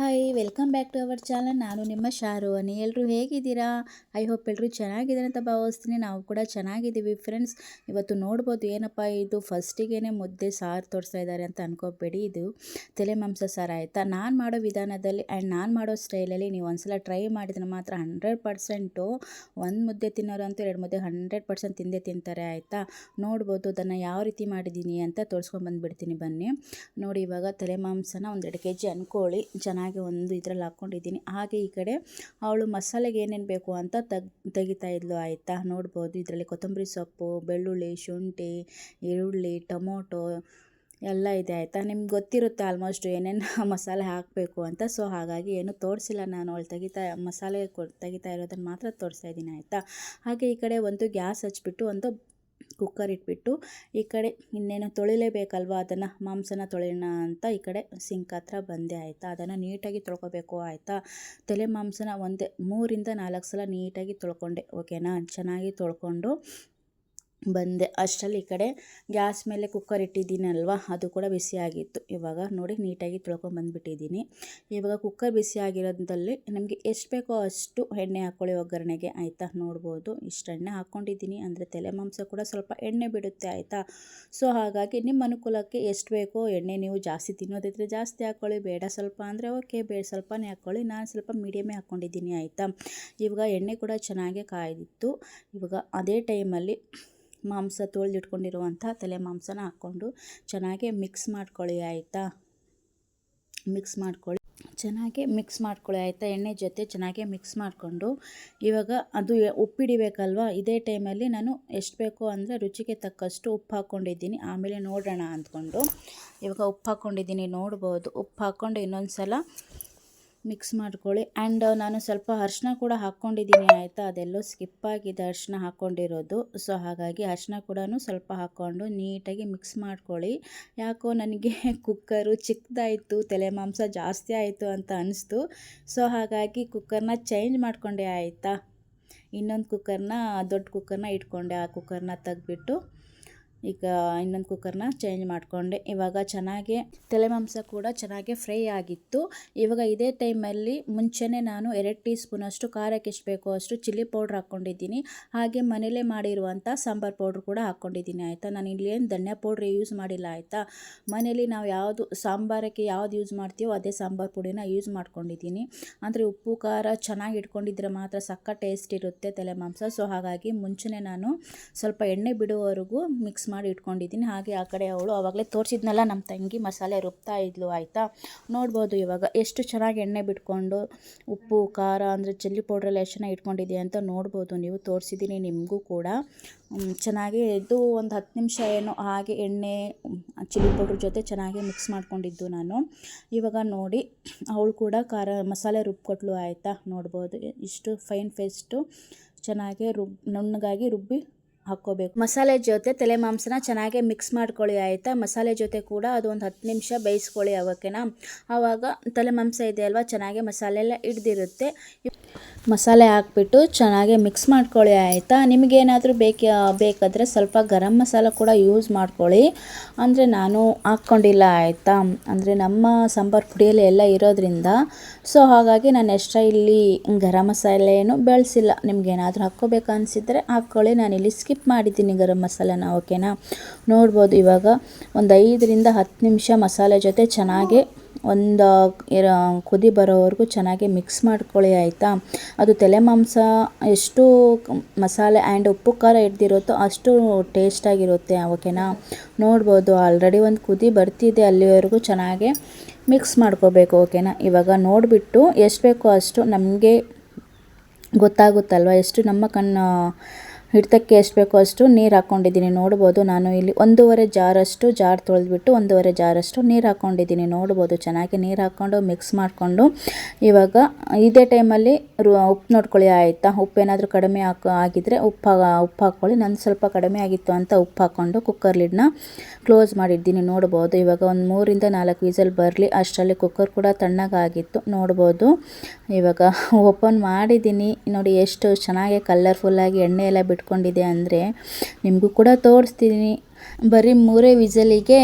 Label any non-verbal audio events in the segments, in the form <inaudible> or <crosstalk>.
Hi, welcome back to our channel. ನಾನು ನಿಮ್ಮ ಶಾರು. ಅನಿ ಎಲ್ಲರೂ ಹೇಗಿದ್ದೀರಾ? ಐ ಹೋಪ್ ಎಲ್ಲರೂ ಚೆನ್ನಾಗಿದ್ದಾರೆ ಅಂತ ಭಾವಿಸ್ತೀನಿ. ನಾವು ಕೂಡ ಚೆನ್ನಾಗಿದ್ದೀವಿ ಫ್ರೆಂಡ್ಸ್. ಇವತ್ತು ನೋಡ್ಬೋದು ಏನಪ್ಪ ಇದು? ಫಸ್ಟಿಗೆ ಮುದ್ದೆ ಸಾರು ತೋರಿಸ್ತಾ ಇದ್ದಾರೆ ಅಂತ ಅನ್ಕೋಬೇಡಿ. ಇದು ತಲೆ ಮಾಂಸ ಸಾರು ಆಯಿತಾ? ನಾನು ಮಾಡೋ ವಿಧಾನದಲ್ಲಿ ಆ್ಯಂಡ್ ನಾನು ಮಾಡೋ ಸ್ಟೈಲಲ್ಲಿ ನೀವು ಒಂದ್ಸಲ ಟ್ರೈ ಮಾಡಿದ್ರೆ ಮಾತ್ರ ಹಂಡ್ರೆಡ್ ಪರ್ಸೆಂಟು ಒಂದು ಮುದ್ದೆ ತಿನ್ನೋರು ಅಂತೂ ಎರಡು ಮುದ್ದೆ ಹಂಡ್ರೆಡ್ ಪರ್ಸೆಂಟ್ ತಿಂದೇ ತಿಂತಾರೆ ಆಯಿತಾ? ನೋಡ್ಬೋದು ಅದನ್ನು ಯಾವ ರೀತಿ ಮಾಡಿದ್ದೀನಿ ಅಂತ ತೋರಿಸ್ಕೊಂಬಂದುಬಿಡ್ತೀನಿ ಬನ್ನಿ. ನೋಡಿ ಇವಾಗ ತಲೆ ಮಾಂಸನ ಒಂದೆರಡು ಕೆ ಜಿ ಅನ್ಕೋಳಿ ಚೆನ್ನಾಗಿ ಒಂದು ಇದರಲ್ಲಿ ಹಾಕ್ಕೊಂಡಿದ್ದೀನಿ. ಹಾಗೆ ಈ ಕಡೆ ಅವಳು ಮಸಾಲೆಗೆ ಏನೇನು ಬೇಕು ಅಂತ ತೆಗ್, ತೆಗಿತಾ ಇದ್ಲು ಆಯಿತಾ? ನೋಡ್ಬೋದು. ಇದರಲ್ಲಿ ಕೊತ್ತಂಬರಿ ಸೊಪ್ಪು, ಬೆಳ್ಳುಳ್ಳಿ, ಶುಂಠಿ, ಈರುಳ್ಳಿ, ಟೊಮೊಟೊ ಎಲ್ಲ ಇದೆ ಆಯಿತಾ? ನಿಮ್ಗೆ ಗೊತ್ತಿರುತ್ತೆ ಆಲ್ಮೋಸ್ಟ್ ಏನೇನು <laughs> ಮಸಾಲೆ ಹಾಕಬೇಕು ಅಂತ. ಸೊ, ಹಾಗಾಗಿ ಏನು ತೋರಿಸಿಲ್ಲ ನಾನು. ಅವಳು ತೆಗಿತಾ, ಮಸಾಲೆ ಕೊ ತೆಗಿತಾ ಇರೋದನ್ನು ಮಾತ್ರ ತೋರಿಸ್ತಾ ಇದ್ದೀನಿ ಆಯಿತಾ? ಹಾಗೆ ಈ ಕಡೆ ಒಂದು ಗ್ಯಾಸ್ ಹಚ್ಚಿಬಿಟ್ಟು ಒಂದು ಕುಕ್ಕರ್ ಇಟ್ಬಿಟ್ಟು ಈ ಕಡೆ ಇನ್ನೇನು ತೊಳಿಲೇಬೇಕಲ್ವ ಅದನ್ನು? ಮಾಂಸನ ತೊಳೆಯೋಣ ಅಂತ ಈ ಕಡೆ ಸಿಂಕ್ ಹತ್ರ ಬಂದೆ ಆಯಿತಾ? ಅದನ್ನು ನೀಟಾಗಿ ತೊಳ್ಕೊಬೇಕು ಆಯಿತಾ? ತಲೆ ಮಾಂಸನ ಒಂದೇ ಮೂರಿಂದ ನಾಲ್ಕು ಸಲ ನೀಟಾಗಿ ತೊಳ್ಕೊಂಡೆ ಓಕೆನಾ ಚೆನ್ನಾಗಿ ತೊಳ್ಕೊಂಡು ಬಂದೆ. ಅಷ್ಟರಲ್ಲಿ ಈ ಕಡೆ ಗ್ಯಾಸ್ ಮೇಲೆ ಕುಕ್ಕರ್ ಇಟ್ಟಿದ್ದೀನಲ್ವ? ಅದು ಕೂಡ ಬಿಸಿಯಾಗಿತ್ತು ಇವಾಗ ನೋಡಿ, ನೀಟಾಗಿ ತೊಳ್ಕೊಂಬಂದ್ಬಿಟ್ಟಿದ್ದೀನಿ ಇವಾಗ ಕುಕ್ಕರ್ ಬಿಸಿ ಆಗಿರೋದ್ರಲ್ಲಿ ನಮಗೆ ಎಷ್ಟು ಬೇಕೋ ಅಷ್ಟು ಎಣ್ಣೆ ಹಾಕ್ಕೊಳ್ಳಿ ಒಗ್ಗರಣೆಗೆ, ಆಯಿತಾ? ನೋಡ್ಬೋದು. ಇಷ್ಟು ಎಣ್ಣೆ ಹಾಕ್ಕೊಂಡಿದ್ದೀನಿ ಅಂದರೆ ತಲೆ ಮಾಂಸ ಕೂಡ ಸ್ವಲ್ಪ ಎಣ್ಣೆ ಬಿಡುತ್ತೆ, ಆಯಿತಾ? ಸೊ, ಹಾಗಾಗಿ ನಿಮ್ಮ ಅನುಕೂಲಕ್ಕೆ ಎಷ್ಟು ಬೇಕೋ ಎಣ್ಣೆ ನೀವು ಜಾಸ್ತಿ ತಿನ್ನೋದಿದ್ರೆ ಜಾಸ್ತಿ ಹಾಕ್ಕೊಳ್ಳಿ ಬೇಡ ಸ್ವಲ್ಪ ಅಂದರೆ ಓಕೆ ಬೇಡ ಸ್ವಲ್ಪನೇ ಹಾಕ್ಕೊಳ್ಳಿ ನಾನು ಸ್ವಲ್ಪ ಮೀಡಿಯಮೇ ಹಾಕ್ಕೊಂಡಿದ್ದೀನಿ ಆಯಿತಾ? ಇವಾಗ ಎಣ್ಣೆ ಕೂಡ ಚೆನ್ನಾಗೇ ಕಾಯ್ದಿತ್ತು. ಇವಾಗ ಅದೇ ಟೈಮಲ್ಲಿ ಮಾಂಸ ತೊಳೆದಿಟ್ಕೊಂಡಿರುವಂಥ ತಲೆ ಮಾಂಸನ ಹಾಕ್ಕೊಂಡು ಚೆನ್ನಾಗಿ ಮಿಕ್ಸ್ ಮಾಡ್ಕೊಳ್ಳಿ, ಆಯಿತಾ? ಮಿಕ್ಸ್ ಮಾಡ್ಕೊಳ್ಳಿ. ಚೆನ್ನಾಗಿ ಮಿಕ್ಸ್ ಮಾಡ್ಕೊಳ್ಳಿ, ಆಯಿತಾ? ಎಣ್ಣೆ ಜೊತೆ ಚೆನ್ನಾಗಿ ಮಿಕ್ಸ್ ಮಾಡಿಕೊಂಡು ಇವಾಗ ಅದು ಉಪ್ಪಿಡಿಬೇಕಲ್ವ? ಇದೇ ಟೈಮಲ್ಲಿ ನಾನು ಎಷ್ಟು ಬೇಕು ಅಂದರೆ ರುಚಿಗೆ ತಕ್ಕಷ್ಟು ಉಪ್ಪು ಹಾಕ್ಕೊಂಡಿದ್ದೀನಿ. ಆಮೇಲೆ ನೋಡೋಣ ಅಂದ್ಕೊಂಡು. ಇವಾಗ ಉಪ್ಪು ಹಾಕ್ಕೊಂಡಿದ್ದೀನಿ, ನೋಡ್ಬೋದು. ಉಪ್ಪು ಹಾಕ್ಕೊಂಡು ಇನ್ನೊಂದು ಸಲ ಮಿಕ್ಸ್ ಮಾಡ್ಕೊಳ್ಳಿ. ಆ್ಯಂಡ್ ನಾನು ಸ್ವಲ್ಪ ಅರ್ಶಿನ ಕೂಡ ಹಾಕ್ಕೊಂಡಿದ್ದೀನಿ, ಆಯಿತಾ? ಅದೆಲ್ಲೋ ಸ್ಕಿಪ್ ಆಗಿದೆ ಅರ್ಶಿನ ಹಾಕ್ಕೊಂಡಿರೋದು. ಸೊ ಹಾಗಾಗಿ ಅರ್ಶಿನ ಕೂಡ ಸ್ವಲ್ಪ ಹಾಕ್ಕೊಂಡು ನೀಟಾಗಿ ಮಿಕ್ಸ್ ಮಾಡ್ಕೊಳ್ಳಿ. ಯಾಕೋ ನನಗೆ <laughs> ಕುಕ್ಕರು ಚಿಕ್ಕದಾಯಿತು, ತಲೆ ಮಾಂಸ ಜಾಸ್ತಿ ಆಯಿತು ಅಂತ ಅನಿಸ್ತು. ಸೊ ಹಾಗಾಗಿ ಕುಕ್ಕರ್ನ ಚೇಂಜ್ ಮಾಡಿಕೊಂಡೆ, ಆಯಿತಾ? ಇನ್ನೊಂದು ಕುಕ್ಕರ್ನ ದೊಡ್ಡ ಕುಕ್ಕರ್ನ ಇಟ್ಕೊಂಡೆ, ಆ ಕುಕ್ಕರ್ನ ತೆಗ್ದುಬಿಟ್ಟು. ಈಗ ಇನ್ನೊಂದು ಕುಕ್ಕರ್ನ ಚೇಂಜ್ ಮಾಡಿಕೊಂಡೆ. ಇವಾಗ ಚೆನ್ನಾಗಿ ತಲೆ ಮಾಂಸ ಕೂಡ ಚೆನ್ನಾಗಿ ಫ್ರೈ ಆಗಿತ್ತು. ಇವಾಗ ಇದೇ ಟೈಮಲ್ಲಿ ಮುಂಚೆನೇ ನಾನು ಎರಡು ಟೀ ಸ್ಪೂನಷ್ಟು ಖಾರಕ್ಕೆ ಎಷ್ಟು ಬೇಕೋ ಅಷ್ಟು ಚಿಲ್ಲಿ ಪೌಡ್ರ್ ಹಾಕ್ಕೊಂಡಿದ್ದೀನಿ. ಹಾಗೆ ಮನೇಲೇ ಮಾಡಿರುವಂಥ ಸಾಂಬಾರು ಪೌಡ್ರ್ ಕೂಡ ಹಾಕ್ಕೊಂಡಿದ್ದೀನಿ, ಆಯಿತಾ? ನಾನು ಇಲ್ಲಿ ಏನು ಧನ್ಯ ಪೌಡ್ರ್ ಯೂಸ್ ಮಾಡಿಲ್ಲ, ಆಯಿತಾ? ಮನೇಲಿ ನಾವು ಯಾವುದು ಸಾಂಬಾರಕ್ಕೆ ಯಾವ್ದು ಯೂಸ್ ಮಾಡ್ತೀವೋ ಅದೇ ಸಾಂಬಾರು ಪುಡಿನ ಯೂಸ್ ಮಾಡ್ಕೊಂಡಿದ್ದೀನಿ. ಅಂದರೆ ಉಪ್ಪು, ಖಾರ ಚೆನ್ನಾಗಿ ಇಟ್ಕೊಂಡಿದ್ರೆ ಮಾತ್ರ ಸಕ್ಕ ಟೇಸ್ಟ್ ಇರುತ್ತೆ ತಲೆ ಮಾಂಸ. ಸೊ ಹಾಗಾಗಿ ಮುಂಚೆನೇ ನಾನು ಸ್ವಲ್ಪ ಎಣ್ಣೆ ಬಿಡುವವರೆಗೂ ಮಿಕ್ಸ್ ಮಾಡಿ ಇಟ್ಕೊಂಡಿದ್ದೀನಿ. ಹಾಗೆ ಆ ಕಡೆ ಅವಳು ಆವಾಗಲೇ ತೋರಿಸಿದ್ನಲ್ಲ ನಮ್ಮ ತಂಗಿ ಮಸಾಲೆ ರುಬ್ತಾ ಇದ್ಲು, ಆಯಿತಾ? ನೋಡ್ಬೋದು ಇವಾಗ ಎಷ್ಟು ಚೆನ್ನಾಗಿ ಎಣ್ಣೆ ಬಿಟ್ಕೊಂಡು ಉಪ್ಪು, ಖಾರ ಅಂದರೆ ಚಿಲ್ಲಿ ಪೌಡ್ರೆಲ್ಲ ಎಷ್ಟು ಚೆನ್ನಾಗಿ ಇಟ್ಕೊಂಡಿದ್ದೆ ಅಂತ ನೋಡ್ಬೋದು. ನೀವು ತೋರಿಸಿದ್ದೀನಿ ನಿಮಗೂ ಕೂಡ. ಚೆನ್ನಾಗಿ ಇದು ಒಂದು ಹತ್ತು ನಿಮಿಷ ಏನು ಹಾಗೆ ಎಣ್ಣೆ, ಚಿಲ್ಲಿ ಪೌಡ್ರ್ ಜೊತೆ ಚೆನ್ನಾಗಿ ಮಿಕ್ಸ್ ಮಾಡ್ಕೊಂಡಿದ್ದು ನಾನು. ಇವಾಗ ನೋಡಿ, ಅವಳು ಕೂಡ ಖಾರ ಮಸಾಲೆ ರುಬ್ಕೊಟ್ಲು, ಆಯಿತಾ? ನೋಡ್ಬೋದು, ಇಷ್ಟು ಫೈನ್ ಫೇಸ್ಟು ಚೆನ್ನಾಗಿ ರುಬ್, ನುಣ್ಣಗಾಗಿ ರುಬ್ಬಿ ಹಾಕ್ಕೋಬೇಕು. ಮಸಾಲೆ ಜೊತೆ ತಲೆ ಮಾಂಸನ ಚೆನ್ನಾಗಿ ಮಿಕ್ಸ್ ಮಾಡ್ಕೊಳ್ಳಿ, ಆಯಿತಾ? ಮಸಾಲೆ ಜೊತೆ ಕೂಡ ಅದು ಒಂದು ಹತ್ತು ನಿಮಿಷ ಬೇಯಿಸ್ಕೊಳ್ಳಿ ಅವಕ್ಕೆನಾ? ಆವಾಗ ತಲೆ ಮಾಂಸ ಇದೆ ಅಲ್ವಾ? ಚೆನ್ನಾಗಿ ಮಸಾಲೆ ಎಲ್ಲ ಹಿಡ್ದಿರುತ್ತೆ. ಮಸಾಲೆ ಹಾಕ್ಬಿಟ್ಟು ಚೆನ್ನಾಗಿ ಮಿಕ್ಸ್ ಮಾಡ್ಕೊಳ್ಳಿ, ಆಯಿತಾ? ನಿಮಗೇನಾದರೂ ಬೇಕ, ಬೇಕಾದರೆ ಸ್ವಲ್ಪ ಗರಂ ಮಸಾಲ ಕೂಡ ಯೂಸ್ ಮಾಡ್ಕೊಳ್ಳಿ. ಅಂದರೆ ನಾನು ಹಾಕ್ಕೊಂಡಿಲ್ಲ, ಆಯಿತಾ? ಅಂದರೆ ನಮ್ಮ ಸಾಂಬಾರು ಪುಡಿಯಲ್ಲಿ ಎಲ್ಲ ಇರೋದ್ರಿಂದ. ಸೊ ಹಾಗಾಗಿ ನಾನು ಎಕ್ಸ್ಟ್ರಾ ಇಲ್ಲಿ ಗರಂ ಮಸಾಲೆಯನ್ನು ಬೆಳೆಸಿಲ್ಲ. ನಿಮಗೇನಾದರೂ ಹಾಕ್ಕೋಬೇಕು ಅನಿಸಿದರೆ ಹಾಕ್ಕೊಳ್ಳಿ. ಇಲ್ಲಿ ಸ್ಕಿಪ್ ಮಾಡಿದ್ದೀನಿ ಗರಂ ಮಸಾಲೆನ ಓಕೆನಾ ನೋಡ್ಬೋದು ಇವಾಗ ಒಂದು ಐದರಿಂದ ಹತ್ತು ನಿಮಿಷ ಮಸಾಲೆ ಜೊತೆ ಚೆನ್ನಾಗಿ ಒಂದು ಕುದಿ ಬರೋವರೆಗೂ ಚೆನ್ನಾಗಿ ಮಿಕ್ಸ್ ಮಾಡ್ಕೊಳ್ಳಿ ಆಯಿತಾ? ಅದು ತಲೆ ಮಾಂಸ ಎಷ್ಟು ಮಸಾಲೆ ಆ್ಯಂಡ್ ಉಪ್ಪು ಖಾರ ಹಿಡ್ದಿರುತ್ತೋ ಅಷ್ಟು ಟೇಸ್ಟಾಗಿರುತ್ತೆ ಓಕೆನಾ? ನೋಡ್ಬೋದು ಆಲ್ರೆಡಿ ಒಂದು ಕುದಿ ಬರ್ತಿದೆ ಅಲ್ಲಿವರೆಗೂ ಚೆನ್ನಾಗಿ ಮಿಕ್ಸ್ ಮಾಡ್ಕೋಬೇಕು, ಓಕೆನಾ? ಇವಾಗ ನೋಡಿಬಿಟ್ಟು ಎಷ್ಟು ಬೇಕೋ ಅಷ್ಟು ನಮಗೆ ಗೊತ್ತಾಗುತ್ತಲ್ವ? ಎಷ್ಟು ನಮ್ಮ ಕಣ್ಣು ಹಿಡಿತಕ್ಕೆ ಎಷ್ಟು ಬೇಕೋ ಅಷ್ಟು ನೀರು ಹಾಕ್ಕೊಂಡಿದ್ದೀನಿ ನೋಡ್ಬೋದು ನಾನು ಇಲ್ಲಿ ಒಂದೂವರೆ ಜಾರಷ್ಟು ಜಾರ್ ತೊಳೆದ್ಬಿಟ್ಟು ಒಂದೂವರೆ ಜಾರಷ್ಟು ನೀರು ಹಾಕ್ಕೊಂಡಿದ್ದೀನಿ ನೋಡ್ಬೋದು ಚೆನ್ನಾಗಿ ನೀರು ಹಾಕ್ಕೊಂಡು ಮಿಕ್ಸ್ ಮಾಡಿಕೊಂಡು. ಇವಾಗ ಇದೇ ಟೈಮಲ್ಲಿ ಉಪ್ಪು ನೋಡ್ಕೊಳ್ಳಿ, ಆಯಿತಾ? ಉಪ್ಪೇನಾದರೂ ಕಡಿಮೆ ಹಾಕೋ ಆಗಿದ್ದರೆ ಉಪ್ಪು ಉಪ್ಪು ಹಾಕ್ಕೊಳ್ಳಿ. ನಾನು ಸ್ವಲ್ಪ ಕಡಿಮೆ ಆಗಿತ್ತು ಅಂತ ಉಪ್ಪು ಹಾಕ್ಕೊಂಡು ಕುಕ್ಕರ್ ಲಿಡ್ನ ಕ್ಲೋಸ್ ಮಾಡಿದ್ದೀನಿ. ನೋಡ್ಬೋದು ಇವಾಗ ಒಂದು ಮೂರಿಂದ ನಾಲ್ಕು ವಿಸಲ್ ಬರಲಿ. ಅಷ್ಟರಲ್ಲಿ ಕುಕ್ಕರ್ ಕೂಡ ತಣ್ಣಗಾಗಿತ್ತು. ನೋಡ್ಬೋದು ಇವಾಗ ಓಪನ್ ಮಾಡಿದ್ದೀನಿ. ನೋಡಿ ಎಷ್ಟು ಚೆನ್ನಾಗಿ ಕಲರ್ಫುಲ್ಲಾಗಿ ಎಣ್ಣೆ ಎಲ್ಲ ಬಿಟ್ಟು ಮಾಡಿಟ್ಕೊಂಡಿದ್ದೆ ಅಂದರೆ ನಿಮಗೂ ಕೂಡ ತೋರಿಸ್ತೀನಿ. ಬರೀ ಮೂರೇ ವಿಸಲಿಗೆ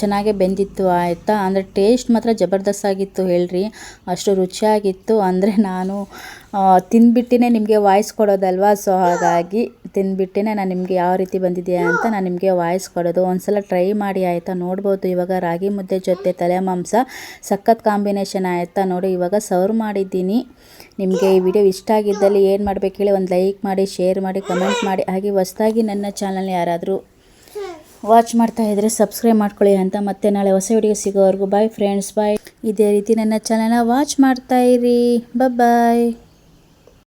ಚೆನ್ನಾಗೇ ಬೆಂದಿತ್ತು ಆಯಿತಾ? ಅಂದರೆ ಟೇಸ್ಟ್ ಮಾತ್ರ ಜಬರ್ದಸ್ತಾಗಿತ್ತು ಹೇಳ್ರಿ. ಅಷ್ಟು ರುಚಿಯಾಗಿತ್ತು ಅಂದರೆ ನಾನು ತಿಂದ್ಬಿಟ್ಟಿನೇ ನಿಮಗೆ ವಾಯ್ಸ್ ಕೊಡೋದಲ್ವಾ? ಸೊ ಹಾಗಾಗಿ ತಿಂದ್ಬಿಟ್ಟಿನೇ, ನಾನು ನಿಮಗೆ ಯಾವ ರೀತಿ ಬಂದಿದೆ ಅಂತ ನಾನು ನಿಮಗೆ ವಾಯ್ಸ್ ಕೊಡೋದು. ಒಂದ್ಸಲ ಟ್ರೈ ಮಾಡಿ ಆಯಿತಾ? ನೋಡ್ಬೋದು ಇವಾಗ ರಾಗಿ ಮುದ್ದೆ ಜೊತೆ ತಲೆ ಮಾಂಸ, ಸಖತ್ ಕಾಂಬಿನೇಷನ್ ಆಯಿತಾ? ನೋಡಿ, ಇವಾಗ ಸರ್ವ್ ಮಾಡಿದ್ದೀನಿ. ನಿಮಗೆ ಈ ವಿಡಿಯೋ ಇಷ್ಟ ಆಗಿದ್ದಲ್ಲಿ ಏನು ಮಾಡಬೇಕು ಹೇಳಿ ಒಂದು ಲೈಕ್ ಮಾಡಿ ಶೇರ್ ಮಾಡಿ ಕಮೆಂಟ್ ಮಾಡಿ. ಹಾಗೆ ಹೊಸದಾಗಿ ನನ್ನ ಚಾನಲ್ ಯಾರಾದರೂ ವಾಚ್ ಮಾಡ್ತಾ ಇದ್ದರೆ ಸಬ್ಸ್ಕ್ರೈಬ್ ಮಾಡ್ಕೊಳ್ಳಿ ಅಂತ ಮತ್ತೆ ನಾಳೆ ಹೊಸ ವಿಡಿಯೋ ಸಿಗೋವರೆಗೂ. ಬಾಯ್ ಫ್ರೆಂಡ್ಸ್ ಬಾಯ್ ಇದೇ ರೀತಿ ನನ್ನ ಚಾನಲ್ನ ವಾಚ್ ಮಾಡ್ತಾ ಇರಿ. ಬಾಯ್